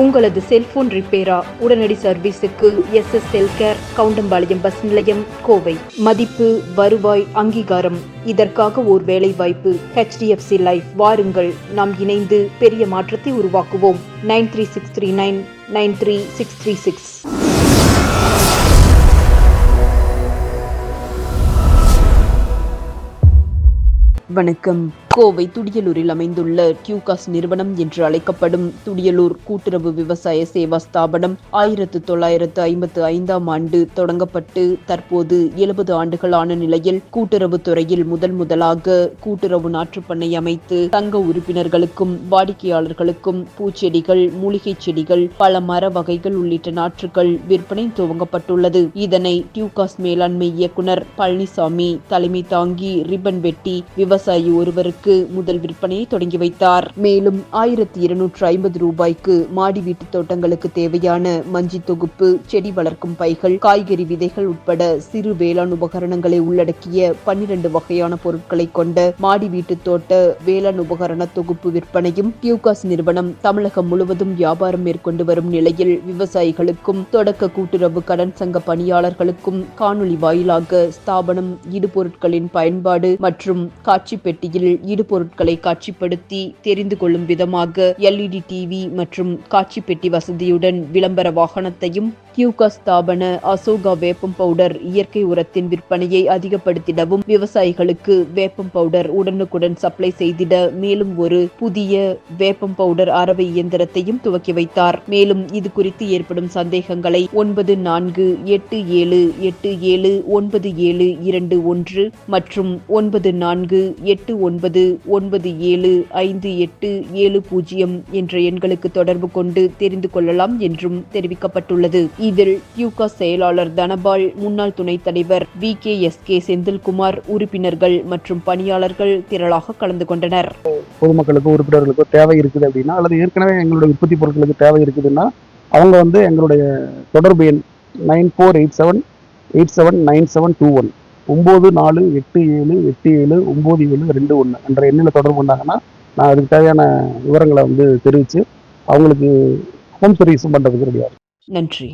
உங்களது செல்போன் ரிப்பேரா? உடனடி சர்வீஸுக்கு S S Cellcare Goundampalayam bus நிலையம் கோவை. மதிப்பு வருவாய் அங்கீகாரம். இதற்காக ஓர் வேலை வாய்ப்பு ஹெச்டிஎஃப்சி லைஃப் வாருங்கள். நாம் இணைந்து பெரிய மாற்றத்தை உருவாக்குவோம். Nine three six three nine nine three six three six. வணக்கம். கோவை துடியலூரில் அமைந்துள்ள டியூகாஸ் நிறுவனம் என்று அழைக்கப்படும் துடியலூர் கூட்டுறவு விவசாய சேவா ஸ்தாபனம் ஆயிரத்து தொள்ளாயிரத்து ஐம்பத்து ஐந்தாம் ஆண்டு தொடங்கப்பட்டு தற்போது எழுபது ஆண்டுகளான நிலையில் கூட்டுறவு துறையில் முதல் முதலாக கூட்டுறவு நாற்றுப்பண்ணை அமைத்து தங்க உறுப்பினர்களுக்கும் வாடிக்கையாளர்களுக்கும் பூச்செடிகள் மூலிகைச் செடிகள் பல மர வகைகள் உள்ளிட்ட நாற்றுகள் விற்பனை துவங்கப்பட்டுள்ளது. இதனை டியூகாஸ் மேலாண்மை இயக்குனர் பழனிசாமி தலைமை தாங்கி ரிப்பன் வெட்டி விவசாயி ஒருவருக்கு முதல் விற்பனையை தொடங்கி வைத்தார். மேலும் ஆயிரத்தி இருநூற்று ஐம்பது ரூபாய்க்கு மாடி வீட்டு தோட்டங்களுக்கு தேவையான மஞ்சி தொகுப்பு செடி வளர்க்கும் பைகள் காய்கறி விதைகள் உட்பட சிறு வேளாண் உபகரணங்களை உள்ளடக்கிய பன்னிரண்டு வகையான பொருட்களை கொண்ட மாடி வீட்டு தோட்ட வேளாண் உபகரண தொகுப்பு விற்பனையும் கியூகாஸ் நிறுவனம் தமிழகம் முழுவதும் வியாபாரம் மேற்கொண்டு வரும் நிலையில் விவசாயிகளுக்கும் தொடக்க கூட்டுறவு கடன் சங்க பணியாளர்களுக்கும் காணொலி வாயிலாக ஸ்தாபனம் இடுபொருட்களின் பயன்பாடு மற்றும் காட்சி பெட்டியில் இடுபொருட்களை காட்சிப்படுத்தி தெரிந்து கொள்ளும் விதமாக எல்இடி டிவி மற்றும் காட்சி பெட்டி வசதியுடன் விளம்பர வாகனத்தையும் கியூகா ஸ்தாபன அசோகா வேப்பம் பவுடர் இயற்கை உரத்தின் விற்பனையை அதிகப்படுத்திடவும் விவசாயிகளுக்கு வேப்பம் பவுடர் உடனுக்குடன் சப்ளை செய்திட மேலும் ஒரு புதிய வேப்பம் பவுடர் அரவை இயந்திரத்தையும் துவக்கி வைத்தார். மேலும் இது குறித்து ஏற்படும் சந்தேகங்களை ஒன்பது நான்கு எட்டு ஏழு எட்டு ஏழு ஒன்பது ஏழு இரண்டு ஒன்று மற்றும் ஒன்பது நான்கு எட்டு ஒன்பது ஒன்பது ஏழு ஐந்து எட்டு ஏழு பூஜ்ஜியம் என்ற எண்களுக்கு தொடர்பு கொண்டு தெரிந்து கொள்ளலாம் என்றும் தெரிவிக்கப்பட்டுள்ளது. இதில் யூகா செயலாளர் தனபால் முன்னாள் துணைத் தலைவர் V K S K Senthilkumar உறுப்பினர்கள் மற்றும் பணியாளர்கள் திரளாக கலந்து கொண்டனர். பொதுமக்களுக்கோ உறுப்பினர்களுக்கோ தேவை இருக்குது அப்படின்னா அல்லது ஏற்கனவே எங்களுடைய உற்பத்தி பொருட்களுக்கு தேவை இருக்குதுன்னா அவங்க வந்து எங்களுடைய தொடர்பு எண் nine four eight seven eight seven nine seven two one. ஒம்பது நாலு எட்டு ஏழு எட்டு ஏழு ஒம்பது ஏழு ரெண்டு ஒன்று என்ற எண்ணில் தொடர்பு கொண்டாங்கன்னா நான் அதுக்கு தேவையான விவரங்களை வந்து தெரிவித்து அவங்களுக்கு ஹோம் சர்வீஸும் பண்ணுறதுக்கு ரெடியாக நன்றி.